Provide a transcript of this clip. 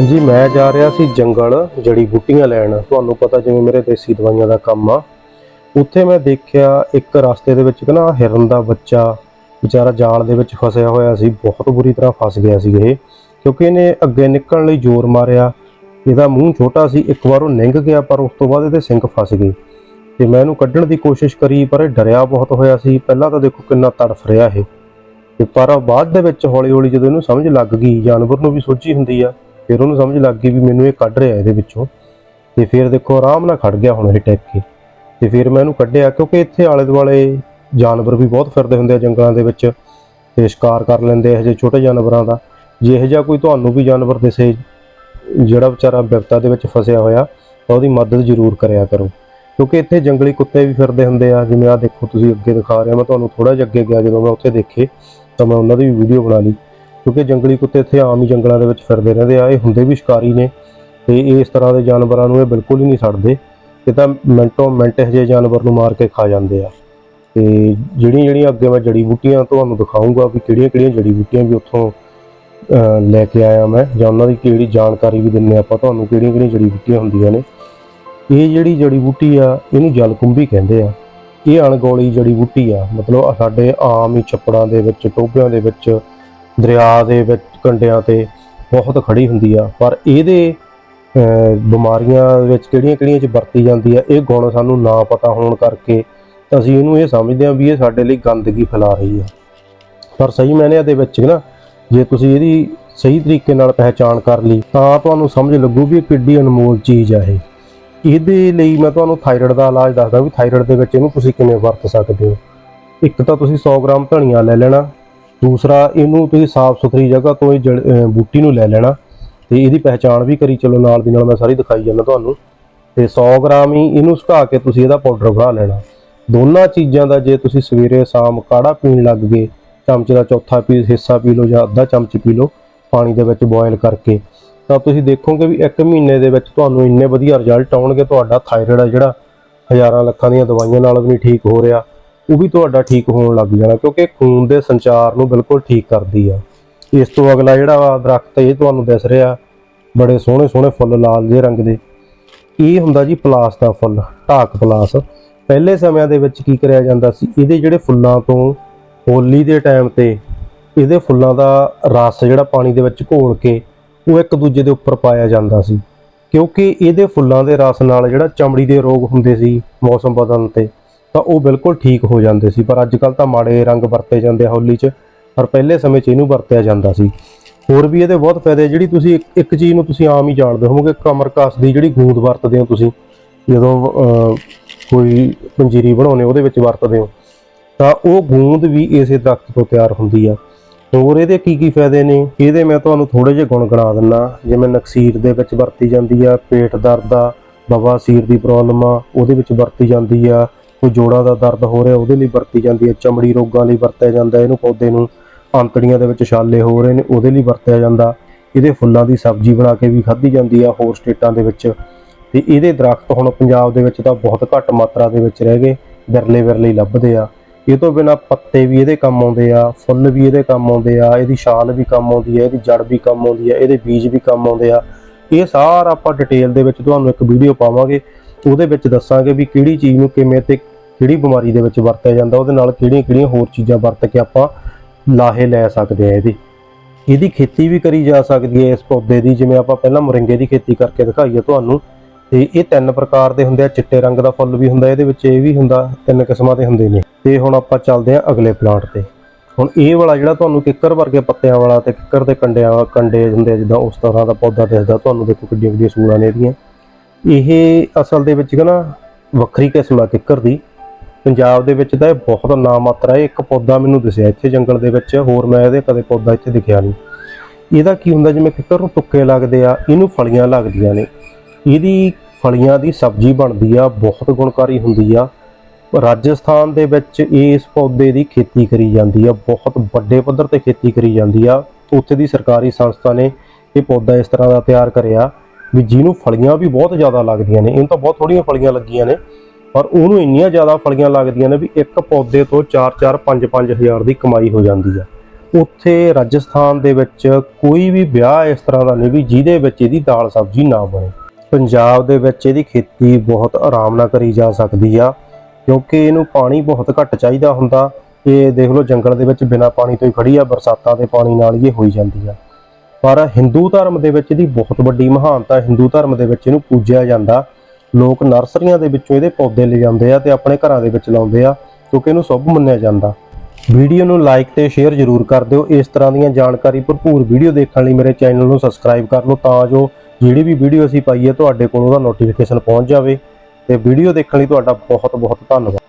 ਹਾਂਜੀ, ਮੈਂ ਜਾ ਰਿਹਾ ਸੀ ਜੰਗਲ ਜੜੀ ਬੂਟੀਆਂ ਲੈਣ। ਤੁਹਾਨੂੰ ਪਤਾ ਜਿਵੇਂ ਮੇਰੇ ਦੇਸੀ ਦਵਾਈਆਂ ਦਾ ਕੰਮ ਆ। ਉੱਥੇ ਮੈਂ ਦੇਖਿਆ ਇੱਕ ਰਸਤੇ ਦੇ ਵਿੱਚ ਇੱਕ ਨਾ ਹਿਰਨ ਦਾ ਬੱਚਾ, ਵਿਚਾਰਾ ਜਾਲ ਦੇ ਵਿੱਚ ਫਸਿਆ ਹੋਇਆ ਸੀ। ਬਹੁਤ ਬੁਰੀ ਤਰ੍ਹਾਂ ਫਸ ਗਿਆ ਸੀ ਇਹ, ਕਿਉਂਕਿ ਇਹਨੇ ਅੱਗੇ ਨਿਕਲਣ ਲਈ ਜ਼ੋਰ ਮਾਰਿਆ। ਇਹਦਾ ਮੂੰਹ ਛੋਟਾ ਸੀ, ਇੱਕ ਵਾਰ ਉਹ ਨਿੰਗ ਗਿਆ, ਪਰ ਉਸ ਤੋਂ ਬਾਅਦ ਇਹਦੇ ਸਿੰਗ ਫਸ ਗਏ। ਤੇ ਮੈਂ ਇਹਨੂੰ ਕੱਢਣ ਦੀ ਕੋਸ਼ਿਸ਼ ਕਰੀ, ਪਰ ਇਹ ਡਰਿਆ ਬਹੁਤ ਹੋਇਆ ਸੀ। ਪਹਿਲਾਂ ਤਾਂ ਦੇਖੋ ਕਿੰਨਾ ਤੜਫ ਰਿਹਾ ਇਹ। ਤੇ ਪਰ ਬਾਅਦ ਦੇ ਵਿੱਚ ਹੌਲੀ ਹੌਲੀ ਜਦੋਂ ਇਹਨੂੰ ਸਮਝ ਲੱਗ ਗਈ, ਜਾਨਵਰ ਨੂੰ ਵੀ ਸੋਝੀ ਹੁੰਦੀ ਆ। ਫਿਰ ਉਹਨੂੰ ਸਮਝ ਲੱਗ ਗਈ ਵੀ ਮੈਨੂੰ ਇਹ ਕੱਢ ਰਿਹਾ ਇਹਦੇ ਵਿੱਚੋਂ। ਤੇ ਫਿਰ ਦੇਖੋ ਆਰਾਮ ਨਾਲ ਖੜ ਗਿਆ ਹੁਣ ਇਹ ਟੈਕ ਕੇ ਤੇ ਫਿਰ ਮੈਂ ਇਹਨੂੰ ਕੱਢਿਆ ਕਿਉਂਕਿ ਇੱਥੇ ਆਲੇ ਦੁਆਲੇ ਜਾਨਵਰ ਵੀ ਬਹੁਤ ਫਿਰਦੇ ਹੁੰਦੇ ਆ ਜੰਗਲਾਂ ਦੇ ਵਿੱਚ। ਤੇ ਸ਼ਿਕਾਰ ਕਰ ਲੈਂਦੇ ਇਹੋ ਜਿਹੇ ਛੋਟੇ ਜਾਨਵਰਾਂ ਦਾ। ਜੇ ਇਹੋ ਜਿਹਾ ਕੋਈ ਤੁਹਾਨੂੰ ਵੀ ਜਾਨਵਰ ਦਿਸੇ, ਜਿਹੜਾ ਵਿਚਾਰਾ ਵਿਪਤਾ ਦੇ ਵਿੱਚ ਫਸਿਆ ਹੋਇਆ, ਤਾਂ ਉਹਦੀ ਮਦਦ ਜ਼ਰੂਰ ਕਰਿਆ ਕਰੋ। ਕਿਉਂਕਿ ਇੱਥੇ ਜੰਗਲੀ ਕੁੱਤੇ ਵੀ ਫਿਰਦੇ ਹੁੰਦੇ ਆ। ਜਿਵੇਂ ਆ ਦੇਖੋ ਤੁਸੀਂ ਅੱਗੇ ਦਿਖਾ ਰਿਹਾ ਮੈਂ ਤੁਹਾਨੂੰ ਥੋੜਾ ਜਿਹਾ ਅੱਗੇ ਗਿਆ ਜਦੋਂ ਮੈਂ ਉੱਥੇ ਦੇਖੇ, ਤਾਂ ਮੈਂ ਉਹਨਾਂ ਦੀ ਵੀ ਵੀਡੀਓ ਬਣਾ ਲਈ। ਕਿਉਂਕਿ ਜੰਗਲੀ ਕੁੱਤੇ ਇੱਥੇ ਆਮ ਹੀ ਜੰਗਲਾਂ ਦੇ ਵਿੱਚ ਫਿਰਦੇ ਰਹਿੰਦੇ ਆ, ਇਹ ਹੁੰਦੇ ਵੀ ਸ਼ਿਕਾਰੀ ਨੇ ਤੇ ਇਸ ਤਰ੍ਹਾਂ ਦੇ ਜਾਨਵਰਾਂ ਨੂੰ ਇਹ ਬਿਲਕੁਲ ਹੀ ਨਹੀਂ ਛੱਡਦੇ ਇਹ ਤਾਂ ਮਿੰਟੋ ਮਿੰਟ ਇਹੋ ਜਿਹੇ ਜਾਨਵਰ ਨੂੰ ਮਾਰ ਕੇ ਖਾ ਜਾਂਦੇ ਆ। ਤੇ ਜਿਹੜੀਆਂ ਜਿਹੜੀਆਂ ਅੱਗੇ ਮੈਂ ਜੜੀ ਬੂਟੀਆਂ ਤੁਹਾਨੂੰ ਦਿਖਾਉਂਗਾ ਵੀ ਕਿਹੜੀਆਂ ਕਿਹੜੀਆਂ ਜੜੀ ਬੂਟੀਆਂ ਵੀ ਉੱਥੋਂ ਲੈ ਕੇ ਆਇਆ ਮੈਂ, ਜਾਂ ਉਹਨਾਂ ਦੀ ਕਿਹੜੀ ਜਾਣਕਾਰੀ ਵੀ ਦਿੰਨੇ ਆਪਾਂ ਤੁਹਾਨੂੰ ਕਿਹੜੀਆਂ ਕਿਹੜੀਆਂ ਜੜੀ ਬੂਟੀਆਂ ਹੁੰਦੀਆਂ ਨੇ। ਇਹ ਜਿਹੜੀ ਜੜੀ ਬੂਟੀ ਆ, ਇਹਨੂੰ ਜਲਕੁੰਭੀ ਕਹਿੰਦੇ ਆ। ਇਹ ਅਣਗੌਲੀ ਜੜੀ ਬੂਟੀ ਆ, ਮਤਲਬ ਸਾਡੇ ਆਮ ਹੀ ਛੱਪੜਾਂ ਦੇ ਵਿੱਚ, ਟੋਭਿਆਂ ਦੇ ਵਿੱਚ ਦਰਿਆ ਦੇ ਵਿੱਚ ਕੰਡਿਆਂ ਤੇ ਬਹੁਤ ਖੜੀ ਹੁੰਦੀ ਆ, ਪਰ ਇਹਦੇ ਬਿਮਾਰੀਆਂ ਵਿੱਚ ਕਿਹੜੀਆਂ ਕਿਹੜੀਆਂ ਚ ਵਰਤੀ ਜਾਂਦੀ ਆ, ਇਹ ਗੁਣ ਸਾਨੂੰ ਨਾ ਪਤਾ ਹੋਣ ਕਰਕੇ ਅਸੀਂ ਇਹਨੂੰ ਇਹ ਸਮਝਦੇ ਆ ਵੀ ਇਹ ਸਾਡੇ ਲਈ ਗੰਦਗੀ ਫੈਲਾ ਰਹੀ ਆ। ਪਰ ਸਹੀ ਮੈਨੇ ਦੇ ਵਿੱਚ ਨਾ, ਜੇ ਤੁਸੀਂ ਇਹਦੀ ਸਹੀ ਤਰੀਕੇ ਨਾਲ ਪਹਿਚਾਣ ਕਰ ਲਈ, ਤਾਂ ਤੁਹਾਨੂੰ ਸਮਝ ਲੱਗੂ ਵੀ ਇਹ ਕਿੱਡੀ ਅਨਮੋਲ ਚੀਜ਼ ਆ ਇਹ। ਇਹਦੇ ਲਈ ਮੈਂ ਤੁਹਾਨੂੰ ਥਾਇਰਾਇਡ ਦਾ ਇਲਾਜ ਦੱਸਦਾ ਵੀ ਥਾਇਰਾਇਡ ਦੇ ਵਿੱਚ ਇਹਨੂੰ ਤੁਸੀਂ ਕਿਵੇਂ ਵਰਤ ਸਕਦੇ ਹੋ। ਇੱਕ ਤਾਂ ਤੁਸੀਂ 100 ਗ੍ਰਾਮ ਧਨੀਆ ਲੈ ਲੈਣਾ ਦੂਸਰਾ, ਇਹਨੂੰ ਤੁਸੀਂ ਸਾਫ਼ ਸੁਥਰੀ ਜਗ੍ਹਾ ਤੋਂ ਇਹ ਜੜ- ਬੂਟੀ ਨੂੰ ਲੈ ਲੈਣਾ ਤੇ ਇਹਦੀ ਪਹਿਚਾਣ ਵੀ ਕਰੀ ਚਲੋ, ਨਾਲ ਦੀ ਨਾਲ ਮੈਂ ਸਾਰੀ ਦਿਖਾਈ ਜਾਂਦਾ ਤੁਹਾਨੂੰ। ਤੇ 100 ਗ੍ਰਾਮ ਹੀ ਇਹਨੂੰ ਸੁਕਾ ਕੇ ਤੁਸੀਂ ਇਹਦਾ ਪਾਊਡਰ ਬਣਾ ਲੈਣਾ। ਦੋਨਾਂ ਚੀਜ਼ਾਂ ਦਾ ਜੇ ਤੁਸੀਂ ਸਵੇਰੇ ਸ਼ਾਮ ਕਾੜਾ ਪੀਣ ਲੱਗ ਗਏ, ਚਮਚ ਦਾ ਚੌਥਾ ਪੀਸ ਹਿੱਸਾ ਪੀ ਲਓ ਜਾਂ ਅੱਧਾ ਚਮਚ ਪੀ ਲਓ, ਪਾਣੀ ਦੇ ਵਿੱਚ ਬੋਇਲ ਕਰਕੇ, ਤਾਂ ਤੁਸੀਂ ਦੇਖੋਗੇ ਵੀ ਇੱਕ ਮਹੀਨੇ ਦੇ ਵਿੱਚ ਤੁਹਾਨੂੰ ਇੰਨੇ ਵਧੀਆ ਰਿਜ਼ਲਟ ਆਉਣਗੇ, ਤੁਹਾਡਾ ਥਾਇਰਾਇਡ ਆ ਜਿਹੜਾ ਹਜ਼ਾਰਾਂ ਲੱਖਾਂ ਦੀਆਂ ਦਵਾਈਆਂ ਨਾਲ ਵੀ ਨਹੀਂ ਠੀਕ ਹੋ ਰਿਹਾ। ਉਹ ਵੀ ਤੁਹਾਡਾ ਠੀਕ ਹੋਣ ਲੱਗ ਜਾਣਾ, ਕਿਉਂਕਿ ਖੂਨ ਦੇ ਸੰਚਾਰ ਨੂੰ ਬਿਲਕੁਲ ਠੀਕ ਕਰਦੀ ਆ। ਇਸ ਤੋਂ ਅਗਲਾ ਜਿਹੜਾ ਵਾ ਦਰਖਤ, ਇਹ ਤੁਹਾਨੂੰ ਦਿਸ ਰਿਹਾ, ਬੜੇ ਸੋਹਣੇ ਸੋਹਣੇ ਫੁੱਲ, ਲਾਲ ਜਿਹੇ ਰੰਗ ਦੇ। ਇਹ ਹੁੰਦਾ ਜੀ ਪਲਾਸ ਦਾ ਫੁੱਲ, ਢਾਕ ਪਲਾਸ। ਪਹਿਲੇ ਸਮਿਆਂ ਦੇ ਵਿੱਚ ਕੀ ਕਰਿਆ ਜਾਂਦਾ ਸੀ, ਇਹਦੇ ਜਿਹੜੇ ਫੁੱਲਾਂ ਤੋਂ ਹੋਲੀ ਦੇ ਟਾਈਮ ਤੇ ਇਹਦੇ ਫੁੱਲਾਂ ਦਾ ਰਸ ਜਿਹੜਾ ਪਾਣੀ ਦੇ ਵਿੱਚ ਘੋਲ ਕੇ ਉਹ ਇੱਕ ਦੂਜੇ ਦੇ ਉੱਪਰ ਪਾਇਆ ਜਾਂਦਾ ਸੀ। ਕਿਉਂਕਿ ਇਹਦੇ ਫੁੱਲਾਂ ਦੇ ਰਸ ਨਾਲ ਜਿਹੜਾ ਚਮੜੀ ਦੇ ਰੋਗ ਹੁੰਦੇ ਸੀ ਮੌਸਮ ਬਦਲਣ ਤੇ ਤਾਂ ਉਹ ਬਿਲਕੁਲ ਠੀਕ ਹੋ ਜਾਂਦੇ ਸੀ, ਪਰ ਅੱਜ ਕੱਲ ਤਾਂ ਮਾੜੇ ਰੰਗ ਵਰਤੇ ਜਾਂਦੇ ਆ ਹੋਲੀ 'ਚ, ਪਰ ਪਹਿਲੇ ਸਮੇਂ 'ਚ ਇਹਨੂੰ ਵਰਤਿਆ ਜਾਂਦਾ ਸੀ। ਹੋਰ ਵੀ ਇਹਦੇ ਬਹੁਤ ਫਾਇਦੇ ਜਿਹੜੀ ਤੁਸੀਂ ਇੱਕ- ਇੱਕ ਚੀਜ਼ ਨੂੰ ਤੁਸੀਂ ਆਮ ਹੀ ਜਾਣਦੇ ਹੋਵੋਗੇ, ਕਮਰਕਸ ਦੀ ਜਿਹੜੀ ਗੂੰਦ ਵਰਤਦੇ ਹੋ ਤੁਸੀਂ, ਜਦੋਂ ਕੋਈ ਪੰਜੀਰੀ ਬਣਾਉਨੇ ਉਹਦੇ ਵਿੱਚ ਵਰਤਦੇ ਹੋ, ਤਾਂ ਉਹ ਗੂੰਦ ਵੀ ਇਸੇ ਦਰਖਤ ਤੋਂ ਤਿਆਰ ਹੁੰਦੀ ਆ। ਹੋਰ ਇਹਦੇ ਕੀ ਕੀ ਫਾਇਦੇ ਨੇ? ਇਹਦੇ ਮੈਂ ਤੁਹਾਨੂੰ ਥੋੜੇ ਜਿਹੇ ਗੁਣ ਗਿਣਾ ਦਿੰਨਾ, ਜਿਵੇਂ ਨਕਸੀਰ ਦੇ ਵਿੱਚ ਵਰਤੀ ਜਾਂਦੀ ਆ, ਪੇਟ ਦਰਦ ਆ ਬਵਾਸੀਰ ਦੀ ਪ੍ਰੋਬਲਮ ਆ, ਉਹਦੇ ਵਿੱਚ ਵਰਤੀ ਜਾਂਦੀ ਆ ਕੋਈ ਜੋੜਾਂ ਦਾ ਦਰਦ ਹੋ ਰਿਹਾ, ਉਹਦੇ ਲਈ ਵਰਤੀ ਜਾਂਦੀ ਹੈ। ਚਮੜੀ ਰੋਗਾਂ ਲਈ ਵਰਤਿਆ ਜਾਂਦਾ ਇਹਨੂੰ ਪੌਦੇ ਨੂੰ ਅੰਤੜੀਆਂ ਦੇ ਵਿੱਚ ਛਾਲੇ ਹੋ ਰਹੇ ਨੇ, ਉਹਦੇ ਲਈ ਵਰਤਿਆ ਜਾਂਦਾ। ਇਹਦੇ ਫੁੱਲਾਂ ਦੀ ਸਬਜ਼ੀ ਬਣਾ ਕੇ ਵੀ ਖਾਧੀ ਜਾਂਦੀ ਆ ਹੋਰ ਸਟੇਟਾਂ ਦੇ ਵਿੱਚ। ਤੇ ਇਹਦੇ ਦਰਖਤ ਹੁਣ ਪੰਜਾਬ ਦੇ ਵਿੱਚ ਤਾਂ ਬਹੁਤ ਘੱਟ ਮਾਤਰਾ ਦੇ ਵਿੱਚ ਰਹਿ ਗਏ, ਵਿਰਲੇ ਵਿਰਲੇ ਲੱਭਦੇ ਆ। ਇਹ ਤੋਂ ਬਿਨਾ ਪੱਤੇ ਵੀ ਇਹਦੇ ਕੰਮ ਆਉਂਦੇ ਆ, ਫੁੱਲ ਵੀ ਇਹਦੇ ਕੰਮ ਆਉਂਦੇ ਆ, ਇਹਦੀ ਛਾਲ ਵੀ ਕੰਮ ਆਉਂਦੀ ਆ, ਇਹਦੀ ਜੜ ਵੀ ਕੰਮ ਆਉਂਦੀ ਆ, ਇਹਦੇ ਬੀਜ ਵੀ ਕੰਮ ਆਉਂਦੇ ਆ। ਇਹ ਸਾਰਾ ਆਪਾਂ ਡਿਟੇਲ ਦੇ ਵਿੱਚ ਤੁਹਾਨੂੰ ਇੱਕ ਵੀਡੀਓ ਪਾਵਾਂਗੇ। ਉਹਦੇ ਵਿੱਚ ਦੱਸਾਂਗੇ ਵੀ ਕਿਹੜੀ ਚੀਜ਼ ਨੂੰ ਕਿਵੇਂ ਤੇ ਕਿਹੜੀ ਬਿਮਾਰੀ ਦੇ ਵਿੱਚ ਵਰਤਿਆ ਜਾਂਦਾ, ਉਹਦੇ ਨਾਲ ਕਿਹੜੀਆਂ ਕਿਹੜੀਆਂ ਹੋਰ ਚੀਜ਼ਾਂ ਵਰਤ ਕੇ ਆਪਾਂ ਲਾਹੇ ਲੈ ਸਕਦੇ ਆ ਇਹਦੀ। ਇਹਦੀ ਖੇਤੀ ਵੀ ਕਰੀ ਜਾ ਸਕਦੀ ਹੈ ਇਸ ਪੌਦੇ ਦੀ, ਜਿਵੇਂ ਆਪਾਂ ਪਹਿਲਾਂ ਮੁਰਿੰਗੇ ਦੀ ਖੇਤੀ ਕਰਕੇ ਦਿਖਾਈ ਹੈ ਤੁਹਾਨੂੰ। ਤੇ ਇਹ ਤਿੰਨ ਪ੍ਰਕਾਰ ਦੇ ਹੁੰਦੇ ਆ, ਚਿੱਟੇ ਰੰਗ ਦਾ ਫੁੱਲ ਵੀ ਹੁੰਦਾ, ਇਹਦੇ ਵਿੱਚ ਇਹ ਵੀ ਹੁੰਦਾ, ਤਿੰਨ ਕਿਸਮਾਂ ਦੇ ਹੁੰਦੇ ਨੇ। ਤੇ ਹੁਣ ਆਪਾਂ ਚੱਲਦੇ ਆ ਅਗਲੇ ਪਲਾਂਟ ਤੇ। ਹੁਣ ਇਹ ਵਾਲਾ ਜਿਹੜਾ ਤੁਹਾਨੂੰ ਕਿੱਕਰ ਵਰਗੇ ਪੱਤਿਆਂ ਵਾਲਾ ਤੇ ਕਿੱਕਰ ਦੇ ਕੰਡਿਆਂ ਕੰਡੇ ਹੁੰਦੇ ਆ, ਜਿੱਦਾਂ ਉਸ ਤਰ੍ਹਾਂ ਦਾ ਪੌਦਾ ਦਿਸਦਾ, ਤੁਹਾਨੂੰ ਦੇਖੋ ਕਿੱਡੀਆਂ ਕਿੱਡੀਆਂ ਸੂਲਾਂ ਨੇ ਇਹਦੀਆਂ। ਇਹ ਅਸਲ ਦੇ ਵਿੱਚ ਨਾ ਵੱਖਰੀ ਕਿਸਮ ਆ ਕਿੱਕਰ ਦੀ। ਪੰਜਾਬ ਦੇ ਵਿੱਚ ਤਾਂ ਇਹ ਬਹੁਤ ਨਾ ਮਾਤਰਾ ਹੈ। ਇੱਕ ਪੌਦਾ ਮੈਨੂੰ ਦਿਸਿਆ ਇੱਥੇ ਜੰਗਲ ਦੇ ਵਿੱਚ, ਹੋਰ ਮੈਂ ਇਹਦੇ ਕਦੇ ਪੌਦਾ ਇੱਥੇ ਦਿਖਿਆ ਨਹੀਂ। ਇਹਦਾ ਕੀ ਹੁੰਦਾ, ਜਿਵੇਂ ਕਿੱਕਰ ਨੂੰ ਟੁੱਕੇ ਲੱਗਦੇ ਆ, ਇਹਨੂੰ ਫਲੀਆਂ ਲੱਗਦੀਆਂ ਨੇ। ਇਹਦੀ ਫਲੀਆਂ ਦੀ ਸਬਜ਼ੀ ਬਣਦੀ ਆ, ਬਹੁਤ ਗੁਣਕਾਰੀ ਹੁੰਦੀ ਆ। ਰਾਜਸਥਾਨ ਦੇ ਵਿੱਚ ਇਸ ਪੌਦੇ ਦੀ ਖੇਤੀ ਕਰੀ ਜਾਂਦੀ ਆ, ਬਹੁਤ ਵੱਡੇ ਪੱਧਰ ਤੇ ਖੇਤੀ ਕਰੀ ਜਾਂਦੀ ਆ। ਉੱਥੇ ਦੀ ਸਰਕਾਰੀ ਸੰਸਥਾ ਨੇ ਇਹ ਪੌਦਾ ਇਸ ਤਰ੍ਹਾਂ ਦਾ ਤਿਆਰ ਕਰਿਆ ਵੀ ਜਿਹਨੂੰ ਫਲੀਆਂ ਵੀ ਬਹੁਤ ਜ਼ਿਆਦਾ ਲੱਗਦੀਆਂ ਨੇ, ਇਹਨੂੰ ਤਾਂ ਬਹੁਤ ਥੋੜੀਆਂ ਫਲੀਆਂ ਲੱਗੀਆਂ ਨੇ। ਪਰ ਉਹਨੂੰ ਇੰਨੀਆਂ ਜ਼ਿਆਦਾ ਫਲੀਆਂ ਲੱਗਦੀਆਂ ਨੇ ਵੀ ਇੱਕ ਪੌਦੇ ਤੋਂ 4-4 5-5 ਹਜ਼ਾਰ ਦੀ ਕਮਾਈ ਹੋ ਜਾਂਦੀ ਆ। ਉੱਥੇ ਰਾਜਸਥਾਨ ਦੇ ਵਿੱਚ ਕੋਈ ਵੀ ਵਿਆਹ ਇਸ ਤਰ੍ਹਾਂ ਦਾ ਨਹੀਂ ਵੀ ਜਿਹਦੇ ਵਿੱਚ ਇਹਦੀ ਦਾਲ ਸਬਜ਼ੀ ਨਾ ਬਣੇ। ਪੰਜਾਬ ਦੇ ਵਿੱਚ ਇਹਦੀ ਖੇਤੀ ਬਹੁਤ ਆਰਾਮ ਨਾਲ ਕਰੀ ਜਾ ਸਕਦੀ ਆ, ਕਿਉਂਕਿ ਇਹਨੂੰ ਪਾਣੀ ਬਹੁਤ ਘੱਟ ਚਾਹੀਦਾ ਹੁੰਦਾ। ਇਹ ਦੇਖ ਲਓ ਜੰਗਲ ਦੇ ਵਿੱਚ ਬਿਨਾਂ ਪਾਣੀ ਤੋਂ ਹੀ ਖੜੀ ਆ, ਬਰਸਾਤਾਂ ਦੇ ਪਾਣੀ ਨਾਲ ਹੀ ਇਹ ਹੋਈ ਜਾਂਦੀ ਆ। ਪਰ ਹਿੰਦੂ ਧਰਮ ਦੇ ਵਿੱਚ ਇਹਦੀ ਬਹੁਤ ਵੱਡੀ ਮਹਾਨਤਾ, ਹਿੰਦੂ ਧਰਮ ਦੇ ਵਿੱਚ ਇਹਨੂੰ ਪੂਜਿਆ ਜਾਂਦਾ। ਲੋਕ ਨਰਸਰੀਆਂ ਦੇ ਵਿੱਚੋਂ ਇਹਦੇ ਪੌਦੇ ਲਿਜਾਉਂਦੇ ਆ ਤੇ ਆਪਣੇ ਘਰਾਂ ਦੇ ਵਿੱਚ ਲਾਉਂਦੇ ਆ, ਕਿਉਂਕਿ ਇਹਨੂੰ ਸ਼ੁੱਭ ਮੰਨਿਆ ਜਾਂਦਾ। ਵੀਡੀਓ ਨੂੰ ਲਾਈਕ ਤੇ ਸ਼ੇਅਰ ਜ਼ਰੂਰ ਕਰ ਦਿਓ। ਇਸ ਤਰ੍ਹਾਂ ਦੀਆਂ ਜਾਣਕਾਰੀ ਭਰਪੂਰ ਵੀਡੀਓ ਦੇਖਣ ਲਈ ਮੇਰੇ ਚੈਨਲ ਨੂੰ ਸਬਸਕ੍ਰਾਈਬ ਕਰ ਲਓ ਤਾਂ ਜੋ ਜਿਹੜੀ ਵੀ ਵੀਡੀਓ ਅਸੀਂ ਪਾਈਏ ਤੁਹਾਡੇ ਕੋਲ ਉਹਦਾ ਨੋਟੀਫਿਕੇਸ਼ਨ ਪਹੁੰਚ ਜਾਵੇ। ਤੇ ਵੀਡੀਓ ਦੇਖਣ ਲਈ ਤੁਹਾਡਾ ਬਹੁਤ ਬਹੁਤ ਧੰਨਵਾਦ।